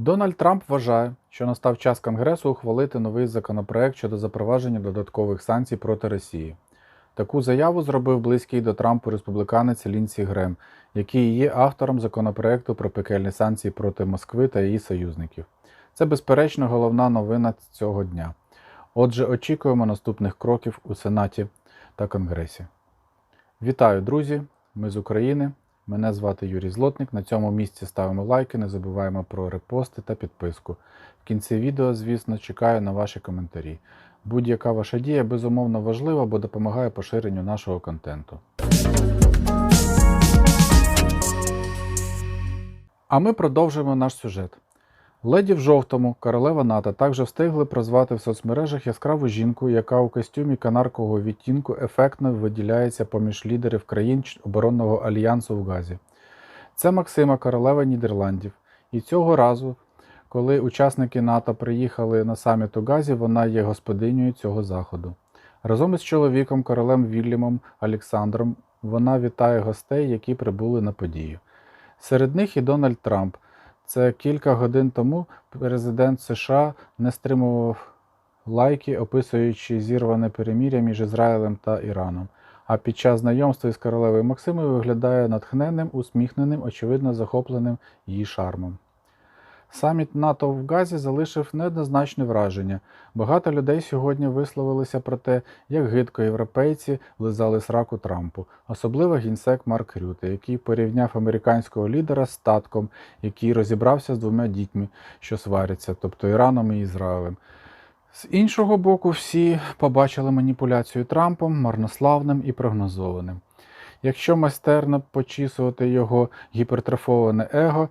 Дональд Трамп вважає, що настав час Конгресу ухвалити новий законопроект щодо запровадження додаткових санкцій проти Росії. Таку заяву зробив близький до Трампу республіканець Лінсі Грем, який є автором законопроекту про пекельні санкції проти Москви та її союзників. Це, безперечно, головна новина цього дня. Отже, очікуємо наступних кроків у Сенаті та Конгресі. Вітаю, друзі! Ми з України. Мене звати Юрій Злотник. На цьому місці ставимо лайки, не забуваємо про репости та підписку. В кінці відео, звісно, чекаю на ваші коментарі. Будь-яка ваша дія безумовно важлива, бо допомагає поширенню нашого контенту. А ми продовжуємо наш сюжет. Леді в жовтому, королева НАТО, також встигли прозвати в соцмережах яскраву жінку, яка у костюмі канаркового відтінку ефектно виділяється поміж лідерів країн оборонного альянсу в Газі. Це Максима, королева Нідерландів. І цього разу, коли учасники НАТО приїхали на саміт у Газі, вона є господинею цього заходу. Разом із чоловіком, королем Вільямом Олександром, вона вітає гостей, які прибули на подію. Серед них і Дональд Трамп. Це кілька годин тому президент США не стримував лайки, описуючи зірване переміря між Ізраїлем та Іраном. А під час знайомства із королевою Максимою виглядає натхненним, усміхненим, очевидно захопленим її шармом. Саміт НАТО в Газі залишив неоднозначне враження. Багато людей сьогодні висловилися про те, як гидко європейці влизали сраку Трампу, особливо гінсек Марк Рюте, який порівняв американського лідера з татком, який розібрався з двома дітьми, що сваряться, тобто Іраном і Ізраїлем. З іншого боку, всі побачили маніпуляцію Трампом марнославним і прогнозованим. Якщо майстерно почісувати його гіпертрофоване его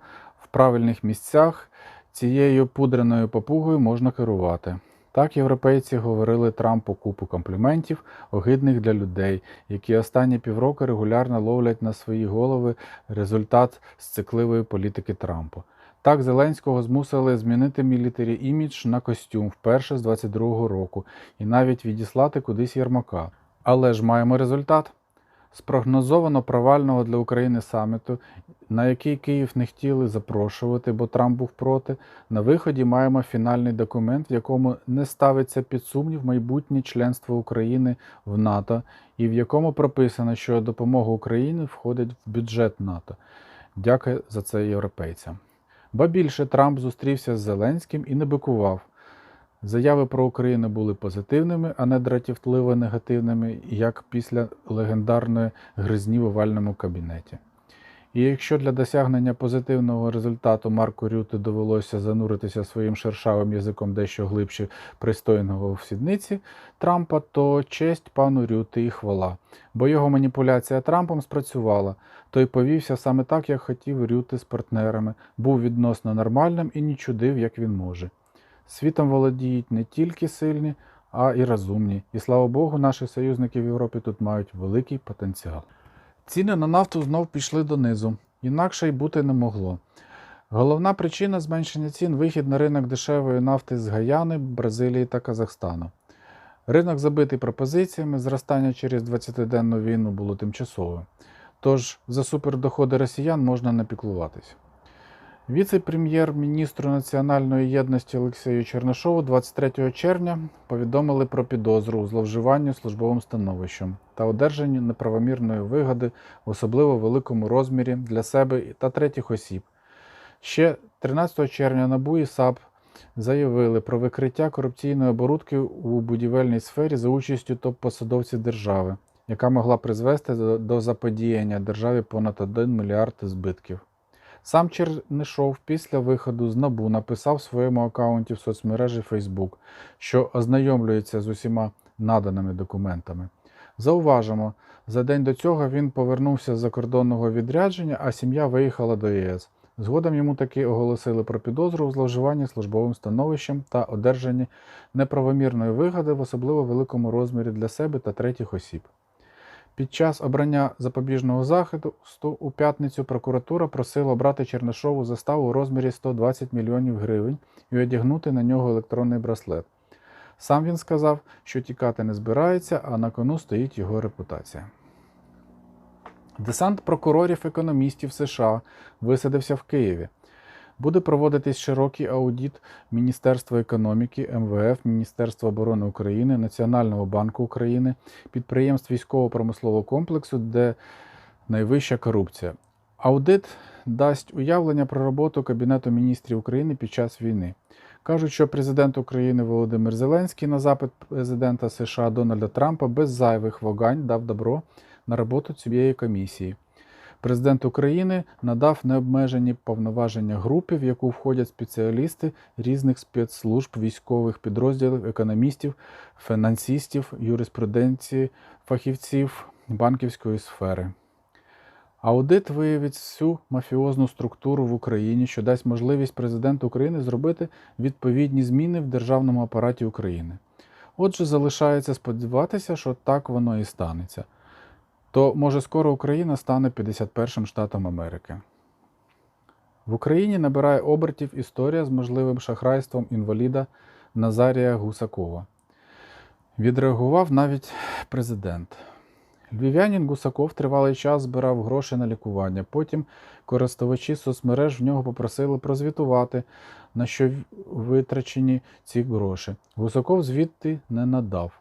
правильних місцях, цією пудреною попугою можна керувати. Так європейці говорили Трампу купу компліментів, огидних для людей, які останні півроку регулярно ловлять на свої голови результат сцикливої політики Трампа. Так Зеленського змусили змінити мілітарі імідж на костюм вперше з 22-го року і навіть відіслати кудись Єрмака. Але ж маємо результат. Спрогнозовано провального для України саміту, на який Київ не хотіли запрошувати, бо Трамп був проти. На виході маємо фінальний документ, в якому не ставиться під сумнів майбутнє членство України в НАТО, і в якому прописано, що допомога Україні входить в бюджет НАТО. Дякую за це європейцям. Ба більше Трамп зустрівся з Зеленським і не бикував. Заяви про Україну були позитивними, а не дратівтливо негативними, як після легендарної гризні в овальному кабінеті. І якщо для досягнення позитивного результату Марку Рюти довелося зануритися своїм шершавим язиком дещо глибше пристойного в сідниці Трампа, то честь пану Рюти і хвала, бо його маніпуляція Трампом спрацювала. Той повівся саме так, як хотів Рюти з партнерами, був відносно нормальним і не чудив, як він може. Світом володіють не тільки сильні, а й розумні. І слава Богу, наші союзники в Європі тут мають великий потенціал. Ціни на нафту знов пішли донизу, інакше й бути не могло. Головна причина зменшення цін вихід на ринок дешевої нафти з Гаяни, Бразилії та Казахстану. Ринок забитий пропозиціями, зростання через 20-денну війну було тимчасовим. Тож за супердоходи росіян можна не піклуватись. Віце-прем'єр-міністру національної єдності Олексію Чернишову 23 червня повідомили про підозру у зловживанні службовим становищем та одержанні неправомірної вигоди в особливо великому розмірі для себе та третіх осіб. Ще 13 червня НАБУ і САП заявили про викриття корупційної оборудки у будівельній сфері за участю топ-посадовців держави, яка могла призвести до, заподіяння державі понад 1 мільярд збитків. Сам Чернишов після виходу з набу написав в своєму аккаунті в соцмережі Facebook, що ознайомлюється з усіма наданими документами. Зауважимо, за день до цього він повернувся з закордонного відрядження, а сім'я виїхала до ЄС. Згодом йому таки оголосили про підозру у зловживанні службовим становищем та одержанні неправомірної вигоди в особливо великому розмірі для себе та третіх осіб. Під час обрання запобіжного заходу у п'ятницю прокуратура просила обрати Чернишову заставу у розмірі 120 мільйонів гривень і одягнути на нього електронний браслет. Сам він сказав, що тікати не збирається, а на кону стоїть його репутація. Десант прокурорів-економістів США висадився в Києві. Буде проводитись широкий аудіт Міністерства економіки, МВФ, Міністерства оборони України, Національного банку України, підприємств військово-промислового комплексу, де найвища корупція. Аудит дасть уявлення про роботу Кабінету міністрів України під час війни. Кажуть, що президент України Володимир Зеленський на запит президента США Дональда Трампа без зайвих вагань дав добро на роботу цієї комісії. Президент України надав необмежені повноваження групі, в яку входять спеціалісти різних спецслужб, військових підрозділів, економістів, фінансистів, юриспруденції, фахівців банківської сфери. Аудит виявить всю мафіозну структуру в Україні, що дасть можливість президенту України зробити відповідні зміни в державному апараті України. Отже, залишається сподіватися, що так воно і станеться. То може скоро Україна стане 51 штатом Америки. В Україні набирає обертів історія з можливим шахрайством інваліда Назарія Гусакова. Відреагував навіть президент. Львів'янин Гусаков тривалий час збирав гроші на лікування. Потім користувачі соцмереж в нього попросили прозвітувати, на що витрачені ці гроші. Гусаков звідти не надав.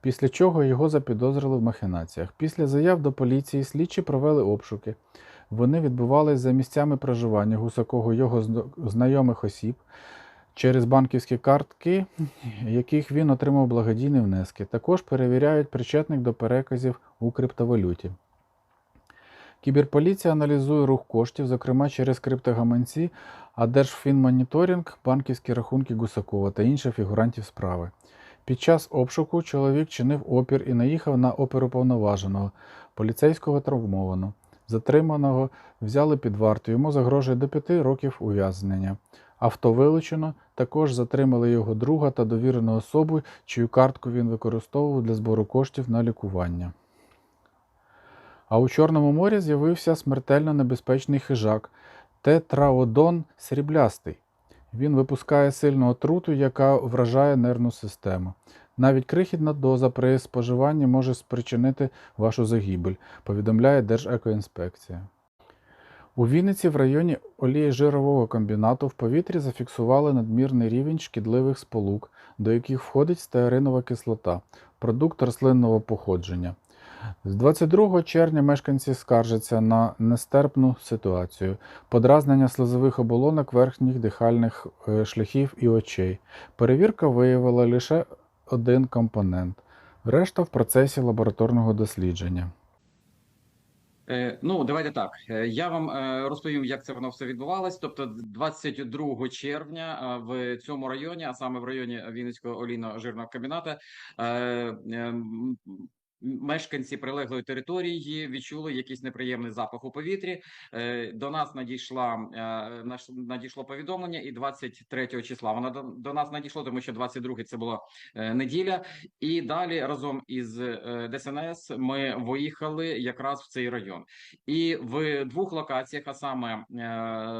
Після чого його запідозрили в махінаціях. Після заяв до поліції слідчі провели обшуки. Вони відбувалися за місцями проживання Гусакова його знайомих осіб через банківські картки, яких він отримав благодійні внески. Також перевіряють причетних до переказів у криптовалюті. Кіберполіція аналізує рух коштів, зокрема через криптогаманці, а Держфінмоніторинг, банківські рахунки Гусакова та інших фігурантів справи. Під час обшуку чоловік чинив опір і наїхав на оперуповноваженого, поліцейського травмовано. Затриманого взяли під варту, йому загрожує до п'яти років ув'язнення. Авто вилучено, також затримали його друга та довірену особу, чию картку він використовував для збору коштів на лікування. А у Чорному морі з'явився смертельно небезпечний хижак тетраодон сріблястий. Він випускає сильну отруту, яка вражає нервну систему. Навіть крихітна доза при споживанні може спричинити вашу загибель, повідомляє Держекоінспекція. У Вінниці в районі олієжирового комбінату в повітрі зафіксували надмірний рівень шкідливих сполук, до яких входить стеаринова кислота, продукт рослинного походження. З 22 червня мешканці скаржаться на нестерпну ситуацію, подразнення слизових оболонок верхніх дихальних е, шляхів і очей. Перевірка виявила лише один компонент, решта в процесі лабораторного дослідження. Е, Ну, давайте так. Е, Я вам розповім, як це воно все відбувалось. Тобто, 22 червня в цьому районі, а саме в районі Вінницького олійно-жирного комбіната, е, е, м, мешканці прилеглої території відчули якийсь неприємний запах у повітрі. Е, До нас надійшла е, надійшло повідомлення, і 23 числа вона до, нас надійшло, тому що 22 це була е, неділя. І далі разом із ДСНС ми виїхали якраз в цей район. І в двох локаціях, а саме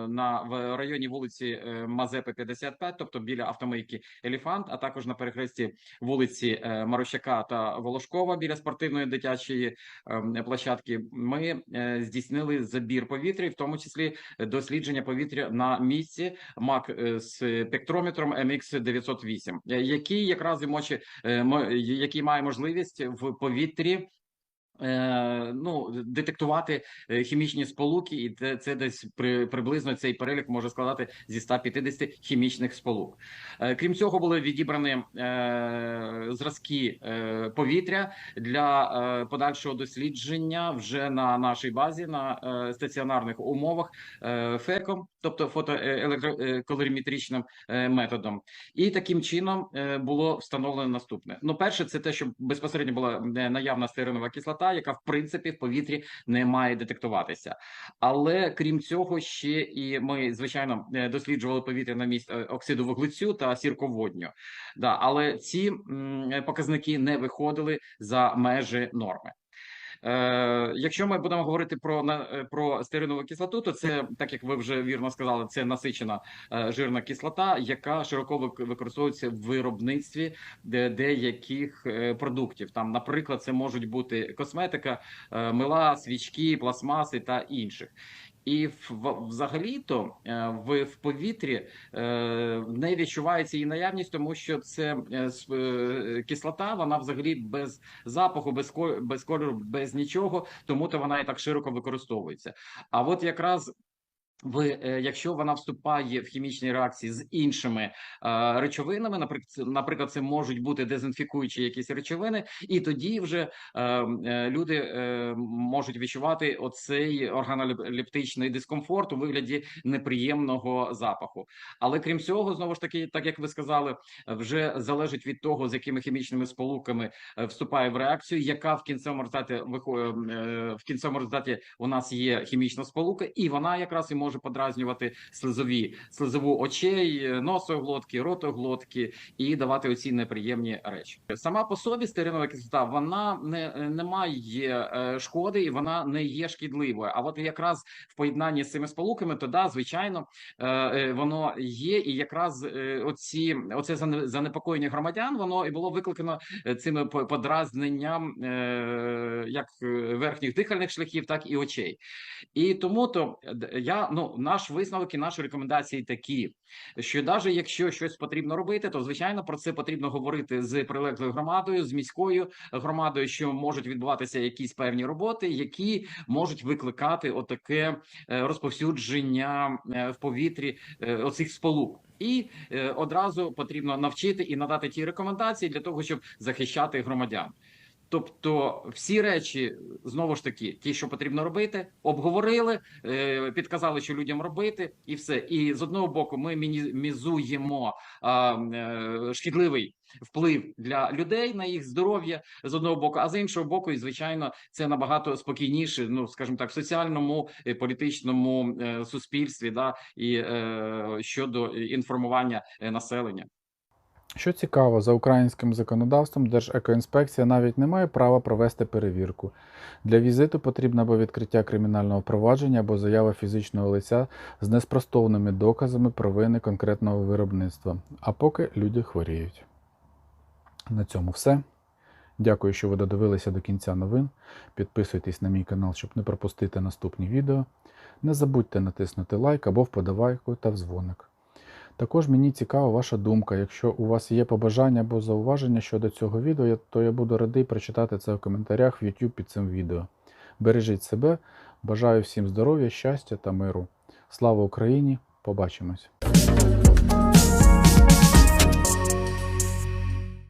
на в районі вулиці Мазепи 55, тобто біля автомийки Еліфант, а також на перехресті вулиці Марощака та Волошкова біля спортивної дитячої е, площадки, ми е, здійснили забір повітря, в тому числі дослідження повітря на місці МАК е, з пектрометром MX 908, е, який якраз і мочі, е, який має можливість в повітрі. Е, ну, детектувати е, хімічні сполуки, і це, це десь при, приблизно цей перелік може складати зі 150 хімічних сполук. Е, крім цього, були відібрані зразки повітря для подальшого дослідження вже на нашій базі на стаціонарних умовах ФЕКом, тобто фотоелектроколориметричним методом. І таким чином було встановлено наступне. Ну, перше, це те, що безпосередньо була наявна стеаринова кислота, яка в принципі в повітрі не має детектуватися. Але крім цього, ще і ми звичайно е, досліджували повітря на місць е, оксиду вуглецю та сірководню. Да, але ці показники не виходили за межі норми. Е, якщо ми будемо говорити про е, про стеринову кислоту, то це так як ви вже вірно сказали, це насичена е, жирна кислота, яка широко використовується в виробництві де, деяких продуктів. Там, наприклад, це можуть бути косметика, мила, свічки, пластмаси та інших. І в- взагалі-то е, в, в повітрі е, не відчувається її наявність, тому що це е, кислота, вона взагалі без запаху, без без кольору, без нічого, тому то вона і так широко використовується. А от якраз ви, е, якщо вона вступає в хімічні реакції з іншими е, речовинами, наприклад, наприклад, це можуть бути дезінфікуючі якісь речовини, і тоді вже е, е, люди е, можуть відчувати оцей органолептичний дискомфорт у вигляді неприємного запаху. Але крім цього, знову ж таки, так як ви сказали, вже залежить від того, з якими хімічними сполуками е, вступає в реакцію, яка в кінцевому результаті в кінцевому результаті у нас є хімічна сполука, і вона якраз і може подразнювати слизові слизову очей, носоглотки, ротоглотки і давати оці неприємні речі. Сама по собі стеринова кислота вона не, не має е, шкоди і вона не є шкідливою. А от якраз в поєднанні з цими сполуками, то да, звичайно, е, е, воно є, і якраз оці оце зане- занепокоєння громадян, воно і було викликано цими подразненням як верхніх дихальних шляхів, так і очей. І тому то я ну наш висновок і наші рекомендації такі, що навіть якщо щось потрібно робити, то звичайно про це потрібно говорити з прилеглою громадою, з міською громадою, що можуть відбуватися якісь певні роботи, які можуть викликати отаке е, розповсюдження е, в повітрі е, оцих сполук. І одразу потрібно навчити і надати ті рекомендації для того, щоб захищати громадян. Тобто, всі речі знову ж таки, ті, що потрібно робити, обговорили, е, підказали, що людям робити, і все. І з одного боку, ми мінімізуємо е, шкідливий вплив для людей на їх здоров'я з одного боку, а з іншого боку, і звичайно, це набагато спокійніше, ну скажімо так, в соціальному е, політичному е, суспільстві, да і е, щодо інформування е, населення. Що цікаво, за українським законодавством Держекоінспекція навіть не має права провести перевірку. Для візиту потрібно або відкриття кримінального провадження, або заява фізичного лиця з неспростовними доказами провини конкретного виробництва, а поки люди хворіють. На цьому все. Дякую, що ви додивилися до кінця новин. Підписуйтесь на мій канал, щоб не пропустити наступні відео. Не забудьте натиснути лайк або вподобайку та дзвоник. Також мені цікава ваша думка. Якщо у вас є побажання або зауваження щодо цього відео, то я буду радий прочитати це в коментарях в YouTube під цим відео. Бережіть себе, бажаю всім здоров'я, щастя та миру. Слава Україні! Побачимось!